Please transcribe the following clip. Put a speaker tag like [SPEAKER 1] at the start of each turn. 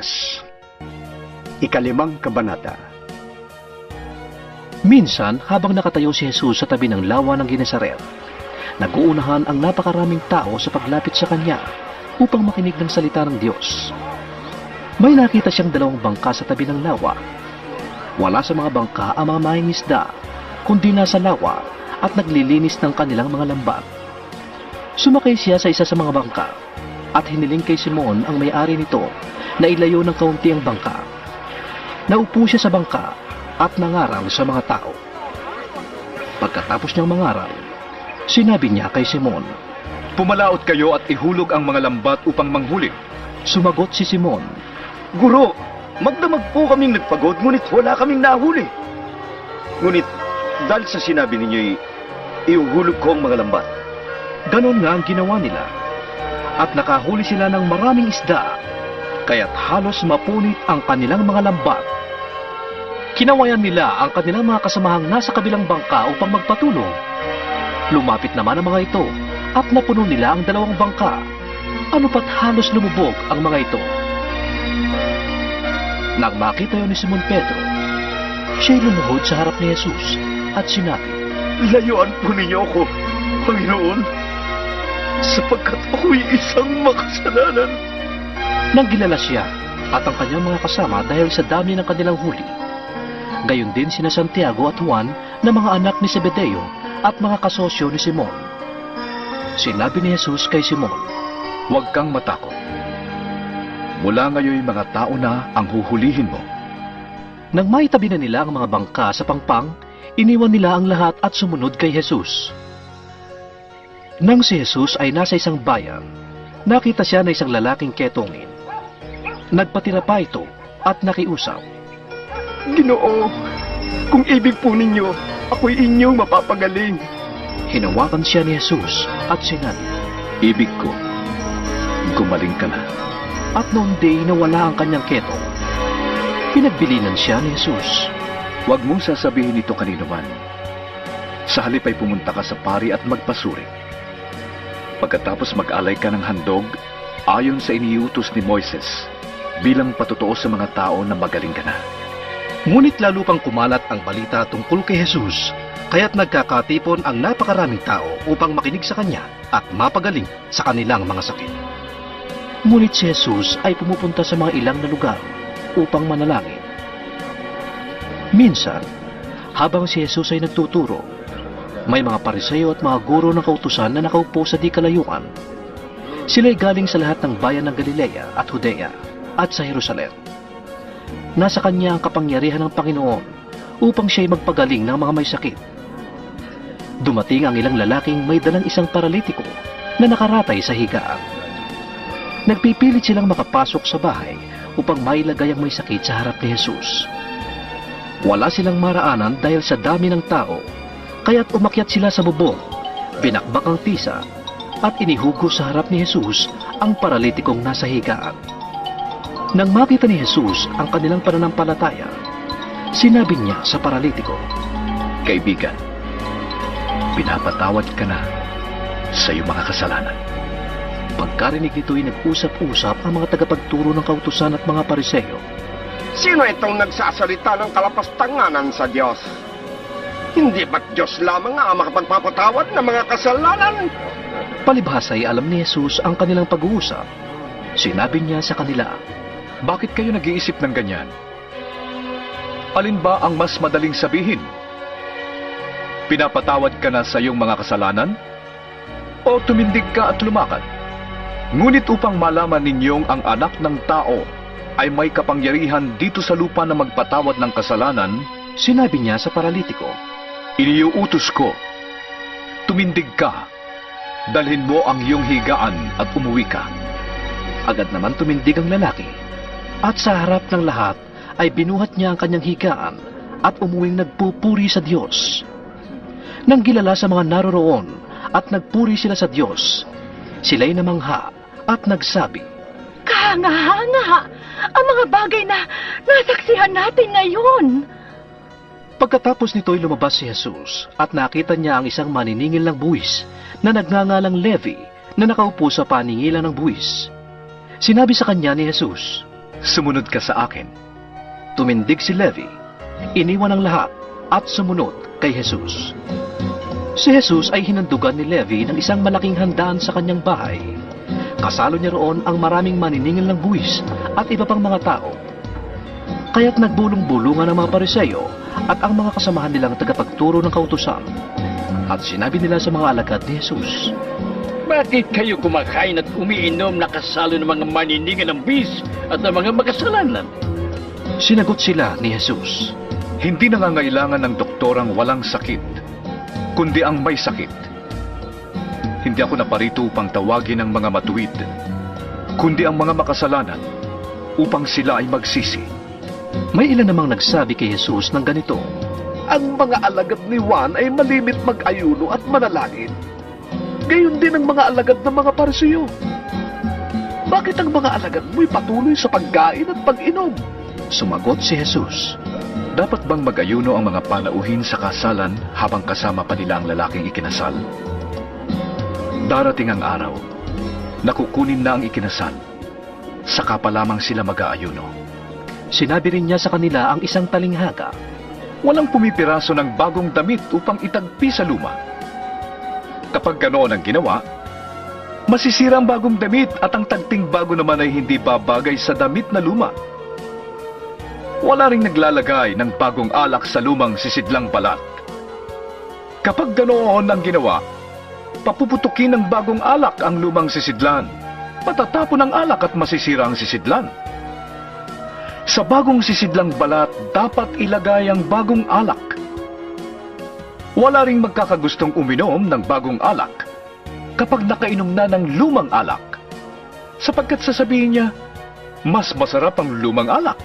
[SPEAKER 1] Lukas Ikalimang Kabanata
[SPEAKER 2] Minsan, habang nakatayo si Jesus sa tabi ng lawa ng Genesaret, naguunahan ang napakaraming tao sa paglapit sa kanya upang makinig ng salita ng Diyos. May nakita siyang dalawang bangka sa tabi ng lawa. Wala sa mga bangka ang mga mahing isda, kundi nasa lawa at naglilinis ng kanilang mga lambat. Sumakay siya sa isa sa mga bangka at hiniling kay Simon ang may-ari nito na ilayo ng kaunti ang bangka. Naupo siya sa bangka at nangaral sa mga tao. Pagkatapos niyang mangaral, sinabi niya kay Simon.
[SPEAKER 3] Pumalaot kayo at ihulog ang mga lambat upang manghuli.
[SPEAKER 2] Sumagot si Simon,
[SPEAKER 1] Guro, magdamag po kaming nagpagod ngunit wala kaming nahuli. Ngunit dahil sa sinabi ninyo'y iuhulog ko ang mga lambat.
[SPEAKER 2] ganon nga ang ginawa nila. At nakahuli sila ng maraming isda, kaya't halos mapunit ang kanilang mga lambat. Kinawayan nila ang kanilang mga kasamahang nasa kabilang bangka upang magpatulong. Lumapit naman ang mga ito at napuno nila ang dalawang bangka. Ano pat halos lumubog ang mga ito. Nang makita yun ni Simon Pedro, siya'y lumuhod sa harap ni Jesus at sinabi,
[SPEAKER 1] Layuan po ninyo ako, Panginoon, sapagkat ako'y isang makasalanan.
[SPEAKER 2] Nang gilala siya at ang kanyang mga kasama dahil sa dami ng kanilang huli. Gayon din sina Santiago at Juan na mga anak ni Zebedeo at mga kasosyo ni Simon. Sinabi ni Jesus kay Simon,
[SPEAKER 3] Huwag kang matakot. Mula ngayon mga tao na ang huhulihin mo.
[SPEAKER 2] Nang maitabi na nila ang mga bangka sa pangpang, iniwan nila ang lahat at sumunod kay Jesus. Nang si Jesus ay nasa isang bayan, nakita siya na isang lalaking ketongin. Nagpatira pa ito at nakiusap.
[SPEAKER 1] Ginoo, kung ibig po ninyo, ako'y inyong mapapagaling.
[SPEAKER 2] Hinawakan siya ni Jesus at sinabi,
[SPEAKER 3] Ibig ko, gumaling ka na.
[SPEAKER 2] At noon day nawala ang kanyang ketong. Pinagbilinan siya ni Jesus.
[SPEAKER 3] Huwag mong sasabihin ito kanino man. Sa halip ay pumunta ka sa pari at magpasuri. Pagkatapos mag-alay ka ng handog, ayon sa iniutos ni Moises, bilang patutuo sa mga tao na magaling ka na.
[SPEAKER 2] Ngunit lalo pang kumalat ang balita tungkol kay Jesus, kaya't nagkakatipon ang napakaraming tao upang makinig sa kanya at mapagaling sa kanilang mga sakit. Ngunit si Jesus ay pumupunta sa mga ilang na lugar upang manalangin. Minsan, habang si Jesus ay nagtuturo, may mga pariseyo at mga guro ng kautusan na nakaupo sa di kalayuan. Sila'y galing sa lahat ng bayan ng Galilea at Judea at sa Jerusalem. Nasa kanya ang kapangyarihan ng Panginoon upang siya'y magpagaling ng mga may sakit. Dumating ang ilang lalaking may dalang isang paralitiko na nakaratay sa higaan. Nagpipilit silang makapasok sa bahay upang mailagay ang may sakit sa harap ni Jesus. Wala silang maraanan dahil sa dami ng tao, kaya't umakyat sila sa bubong, binakbak ang tisa, at inihugo sa harap ni Jesus ang paralitikong nasa higaan. Nang makita ni Jesus ang kanilang pananampalataya, sinabi niya sa paralitiko,
[SPEAKER 3] Kaibigan, pinapatawad ka na sa iyong mga kasalanan.
[SPEAKER 2] Pagkarinig nito'y nag-usap-usap ang mga tagapagturo ng kautusan at mga pariseyo.
[SPEAKER 4] Sino itong nagsasalita ng kalapastanganan sa Diyos? Hindi ba't Diyos lamang ang makapagpapatawad ng mga kasalanan?
[SPEAKER 2] Palibhasa ay alam ni Jesus ang kanilang pag-uusap. Sinabi niya sa kanila,
[SPEAKER 3] Bakit kayo nag-iisip ng ganyan? Alin ba ang mas madaling sabihin? Pinapatawad ka na sa iyong mga kasalanan? O tumindig ka at lumakad? Ngunit upang malaman ninyong ang anak ng tao ay may kapangyarihan dito sa lupa na magpatawad ng kasalanan,
[SPEAKER 2] sinabi niya sa paralitiko,
[SPEAKER 3] iniuutos ko. Tumindig ka. Dalhin mo ang iyong higaan at umuwi ka.
[SPEAKER 2] Agad naman tumindig ang lalaki. At sa harap ng lahat ay binuhat niya ang kanyang higaan at umuwing nagpupuri sa Diyos. Nang gilala sa mga naroroon at nagpuri sila sa Diyos, sila'y namangha at nagsabi,
[SPEAKER 5] Kahanga-hanga ang mga bagay na nasaksihan natin ngayon.
[SPEAKER 2] Pagkatapos nito'y lumabas si Jesus at nakita niya ang isang maniningil ng buwis na nagngangalang Levi na nakaupo sa paningilan ng buwis. Sinabi sa kanya ni Jesus,
[SPEAKER 3] Sumunod ka sa akin.
[SPEAKER 2] Tumindig si Levi, iniwan ang lahat at sumunod kay Jesus. Si Jesus ay hinandugan ni Levi ng isang malaking handaan sa kanyang bahay. Kasalo niya roon ang maraming maniningil ng buwis at iba pang mga tao. Kaya't nagbulong-bulungan ang mga pariseyo at ang mga kasamahan nilang tagapagturo ng kautusan. At sinabi nila sa mga alagad ni Jesus,
[SPEAKER 6] Bakit kayo kumakain at umiinom na kasalo ng mga maniningan ng bis at ng mga makasalanan?
[SPEAKER 2] Sinagot sila ni Jesus.
[SPEAKER 3] Hindi nangangailangan ng doktor ang walang sakit, kundi ang may sakit. Hindi ako naparito upang tawagin ang mga matuwid, kundi ang mga makasalanan upang sila ay magsisi.
[SPEAKER 2] May ilan namang nagsabi kay Jesus ng ganito,
[SPEAKER 7] Ang mga alagad ni Juan ay malimit mag-ayuno at manalangin. Gayon din ang mga alagad ng mga parisiyo. Bakit ang mga alagad mo'y patuloy sa pagkain at pag-inom?
[SPEAKER 2] Sumagot si Jesus.
[SPEAKER 3] Dapat bang mag-ayuno ang mga panauhin sa kasalan habang kasama pa nila ang lalaking ikinasal? Darating ang araw, nakukunin na ang ikinasal, saka pa lamang sila mag-aayuno.
[SPEAKER 2] Sinabi rin niya sa kanila ang isang talinghaga.
[SPEAKER 3] Walang pumipiraso ng bagong damit upang itagpi sa luma. Kapag ganoon ang ginawa, masisira ang bagong damit at ang tagting bago naman ay hindi babagay sa damit na luma. Wala ring naglalagay ng bagong alak sa lumang sisidlang balat. Kapag ganoon ang ginawa, papuputukin ng bagong alak ang lumang sisidlan. Patatapon ang alak at masisira ang sisidlan. Sa bagong sisidlang balat, dapat ilagay ang bagong alak. Wala ring magkakagustong uminom ng bagong alak kapag nakainom na ng lumang alak. Sapagkat sasabihin niya, mas masarap ang lumang alak.